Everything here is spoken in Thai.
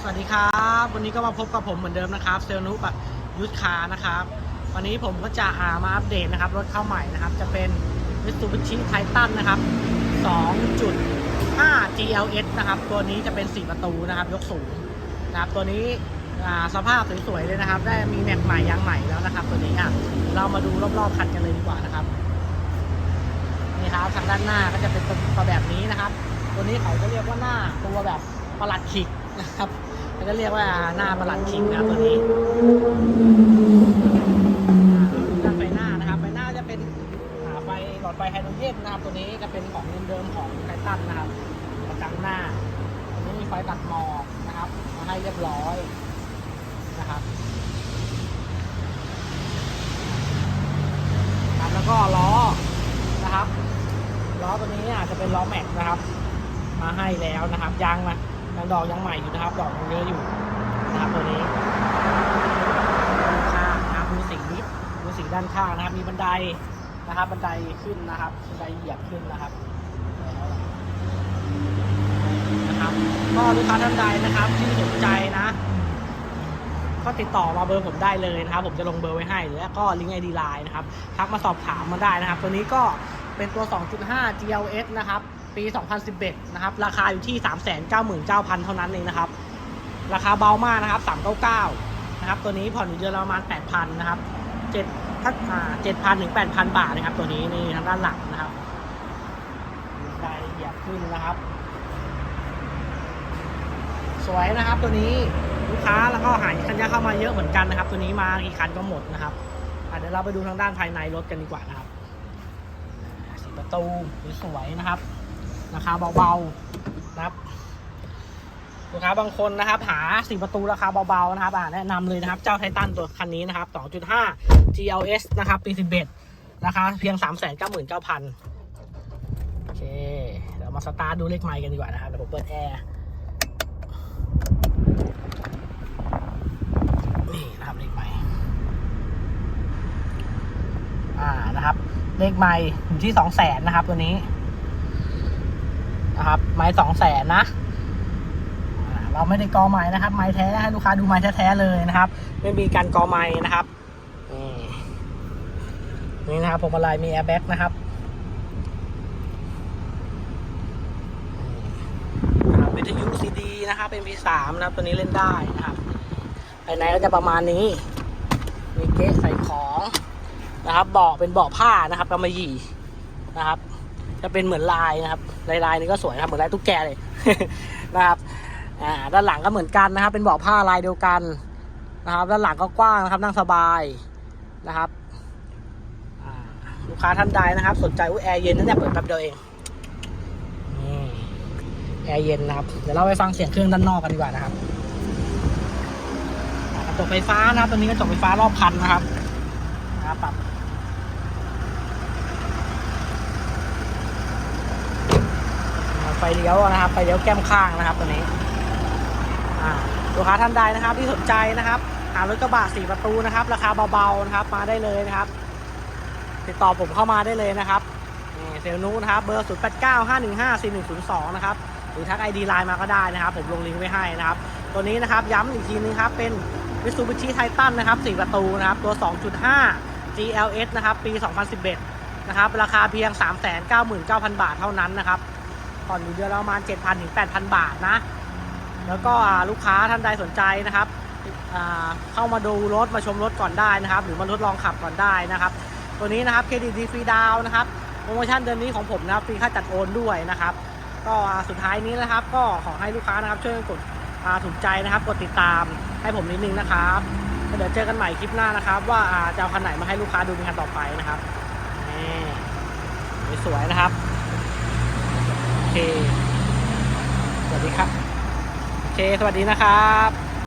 สวัสดีครับ วันนี้ก็มาพบกับผมเหมือนเดิมนะครับ เซลนุปะยุทธคานะครับ วันนี้ผมก็จะอามาอัปเดตนะครับ รถเข้าใหม่นะครับ จะเป็น Mitsubishi Titan นะครับ 2.5 GLS นะครับ ตัวนี้จะเป็น 4 ประตูนะครับ ยกสูงนะครับ ตัวนี้สภาพสวยๆเลยนะครับ ได้มีแม็กใหม่ยางใหม่แล้วนะครับ ตัวนี้อะเรามาดูรอบๆคันกันเลยดีกว่านะครับนี่ครับทางด้านหน้าก็จะเป็นตัวแบบนี้นะครับ ตัวนี้เขาจะเรียกว่าหน้าตัวแบบประหลัดขิกนะครับ เขาจะเรียกว่าหน้าประหลัดขิกนะครับตัวนี้ด้าไฟหน้านะครับไฟหน้าจะเป็นอ่าไฟหลอดไฟไฮโดรเจนนะครับตัวนี้จะเป็นของเดิมๆของไททันนะครับประจังหน้าตัวนี้มีไฟตัดหมอกนะครับมาให้เรียบร้อยนะครับครับแล้วก็ล้อนะครับล้อตัวนี้อาจจะเป็นล้อแม็กนะครับ มาให้แล้วนะครับยางมา ยางดอกยังใหม่อยู่นะครับ ดอกยังเยอะอยู่นะครับตัวนี้ข้างนะครับดูสีดูสีด้านข้างนะครับ มีบันไดนะครับ บันไดขึ้นนะครับ บันไดเหยียบขึ้นนะครับนะครับ ก็ลูกค้าท่านใดนะครับที่สนใจนะ ก็ติดต่อมาเบอร์ผมได้เลยนะครับ ผมจะลงเบอร์ไว้ให้แล้วก็ลิงก์ไอดีไลน์นะครับทักมาสอบถามมาได้นะครับ ตัวนี้ก็เป็นตัว 2.5 GLS นะครับ ปี 2011 นะครับ ราคาอยู่ที่ 399,000 เท่านั้นเองนะครับ ราคาเบามากนะครับ 399 นะครับ ตัวนี้ผ่อนอยู่เดือนละประมาณ 8,000 นะครับ7ถ้าอ่า7,000 ถึง 8,000 บาทนะครับ ตัวนี้นี่ทางด้านหลังนะครับได้เหยียบขึ้นนะครับ สวยนะครับตัวนี้ลูกค้าแล้วก็หายคันยาเข้ามาเยอะเหมือนกันนะครับ ตัวนี้มากี่คันก็หมดนะครับเดี๋ยวเราไปดูทางด้านภายในรถกันดีกว่านะครับ สีประตูสวยๆนะครับ ราคาเบาๆนะครับลูกค้าบางคนนะครับ หาสี่ประตูราคาเบาๆนะครับอ่าแนะนำเลยนะครับ เจ้าไททันตัวคันนี้นะครับ 2.5 GLS นะครับปี 11 ราคาเพียง 399,000 โอเค เดี๋ยวมาสตาร์ทดูเลขไมล์กันดีกว่านะครับเดี๋ยวผมเปิดแอร์ นี่นะครับเลขไม้อ่านะครับ เลขไม้อยู่ที่สองแสนนะครับตัวนี้ นะครับ ไม้สองแสนนะเราไม่ได้กอไม้นะครับ ไม้แท้ให้ลูกค้าดูไม้แท้ๆเลยนะครับ ไม่มีการกอไม้นะครับนี่นะครับผมอะไรมีแอร์แบ็กนะครับนี่นะครับวิทยุซีดีนะครับเป็น P3 นะครับ ตัวนี้เล่นได้นะครับภายในก็จะประมาณนี้ มีเก๊ใส่ของนะครับเบาะเป็นเบาะผ้านะครับกำมะหยี่นะครับ จะเป็นเหมือนลายนะครับ ลายลายนี้ก็สวยนะครับเหมือนลายตุ๊กแกเลยนะครับอ่าด้านหลังก็เหมือนกันนะครับ เป็นเบาะผ้าลายเดียวกันนะครับ ด้านหลังก็กว้างนะครับ นั่งสบายนะครับลูกค้าท่านใดนะครับ สนใจอุ้ยแอร์เย็นนั่นแหละเปิดแป๊บเดียวเองแอร์เย็นนะครับ เดี๋ยวเราไปฟังเสียงเครื่องด้านนอกกันดีกว่านะครับกระจกไฟฟ้านะครับตัวนี้กระจกไฟฟ้ารอบคันนะครับนะครับปรับ ไฟเลี้ยวนะครับไฟเลี้ยวแก้มข้างนะครับตัวนี้ลูกค้าท่านใดนะครับที่สนใจนะครับหารถกระบะสี่ประตูนะครับ ราคาเบาๆนะครับ มาได้เลยนะครับ ติดต่อผมเข้ามาได้เลยนะครับเซลล์นูนะครับเบอร์ 0 8 9 5 1 5 4 1 0 2 นะครับหรือทักไอดีไลน์มาก็ได้นะครับ ผมลงลิงก์ไว้ให้นะครับ ตัวนี้นะครับย้ำอีกทีนึงครับ เป็น Mitsubishi Titan นะครับ4ประตูนะครับ ตัว 2.5 GLS นะครับ ปี 2011 นะครับ ราคาเพียง 399,000 บาทเท่านั้นนะครับ ผ่อนอยู่เดือนละประมาณ 7,000ถึง8,000 บาทนะ แล้วก็ลูกค้าท่านใดสนใจนะครับเข้ามาดูรถมาชมรถก่อนได้นะครับ หรือมาทดลองขับก่อนได้นะครับ ตัวนี้นะครับเครดิตดีฟรีดาวนะครับโปรโมชั่นเดือนนี้ของผมนะครับฟรีค่าจัดโอนด้วยนะครับ ก็สุดท้ายนี้นะครับ ก็ขอให้ลูกค้านะครับ ช่วยกดถูกใจนะครับ กดติดตามให้ผมนิดนึงนะครับเดี๋ยวเจอกันใหม่คลิปหน้านะครับ ว่าจะเอาคันไหนมาให้ลูกค้าดูเป็นคันต่อไปนะครับนี่สวยๆนะครับ สวัสดีครับ โอเค สวัสดีนะครับ